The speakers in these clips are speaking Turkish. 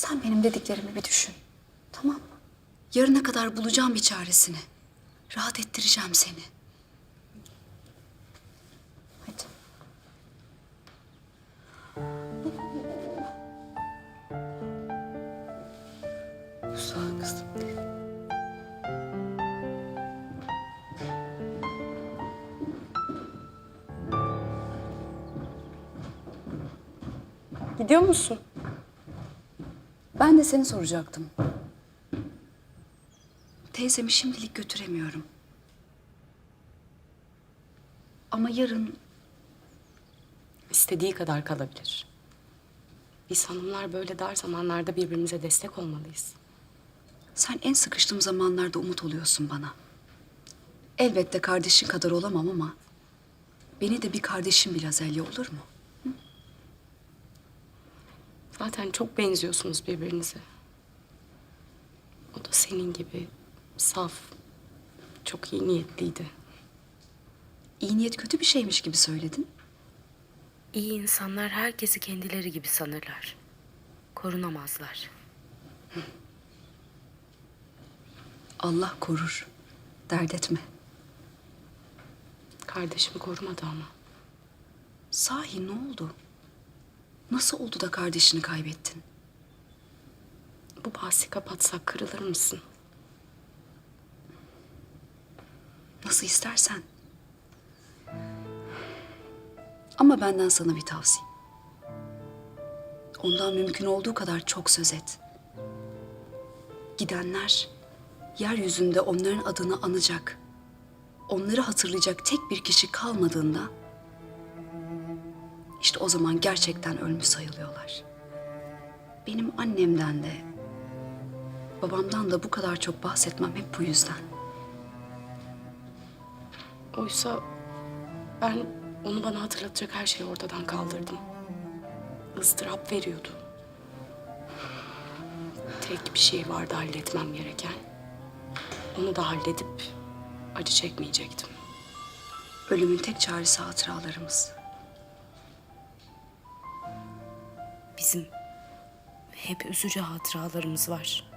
Sen benim dediklerimi bir düşün. Tamam mı? Yarına kadar bulacağım bir çaresini. Rahat ettireceğim seni. Hadi. Ol kızım. Gidiyor musun? Ben de seni soracaktım. Teyzemi şimdilik götüremiyorum. Ama yarın İstediği kadar kalabilir. Biz hanımlar böyle dar zamanlarda birbirimize destek olmalıyız. sen en sıkıştığım zamanlarda umut oluyorsun bana. Elbette kardeşin kadar olamam ama beni de bir kardeşim bil Azelya olur mu? Zaten çok benziyorsunuz birbirinize. O da senin gibi saf, çok iyi niyetliydi. İyi niyet kötü bir şeymiş gibi söyledin. İyi insanlar herkesi kendileri gibi sanırlar. Korunamazlar. Allah korur. Dert etme. Kardeşimi korumadı ama. Sahi ne oldu? Nasıl oldu da kardeşini kaybettin? Bu bahsi kapatsak kırılır mısın? Nasıl istersen. Ama benden sana bir tavsiye. Ondan mümkün olduğu kadar çok söz et. Gidenler yeryüzünde onların adını anacak, onları hatırlayacak tek bir kişi kalmadığında işte o zaman gerçekten ölmüş sayılıyorlar. Benim annemden de babamdan da bu kadar çok bahsetmem hep bu yüzden. Oysa ben onu bana hatırlatacak her şeyi ortadan kaldırdım. ıstırap veriyordu. Tek bir şey vardı halletmem gereken. Onu da halledip acı çekmeyecektim. Ölümün tek çaresi hatıralarımız. Bizim hep üzücü hatıralarımız var.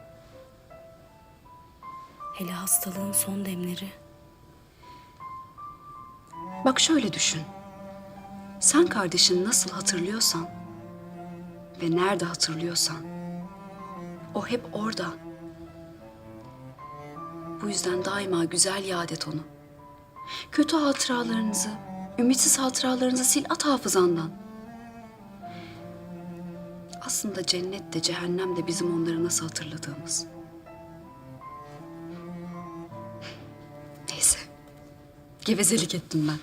Hele hastalığın son demleri. Bak şöyle düşün. Sen kardeşini nasıl hatırlıyorsan ve nerede hatırlıyorsan o hep orada. Bu yüzden daima güzel yad et onu. Kötü hatıralarınızı, ümitsiz hatıralarınızı sil at hafızandan. Aslında cennet de cehennem de bizim onları nasıl hatırladığımız. Neyse. Gevezelik ettim ben.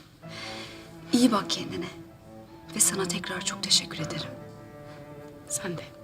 İyi bak kendine. Ve sana tekrar çok teşekkür ederim. Sen de.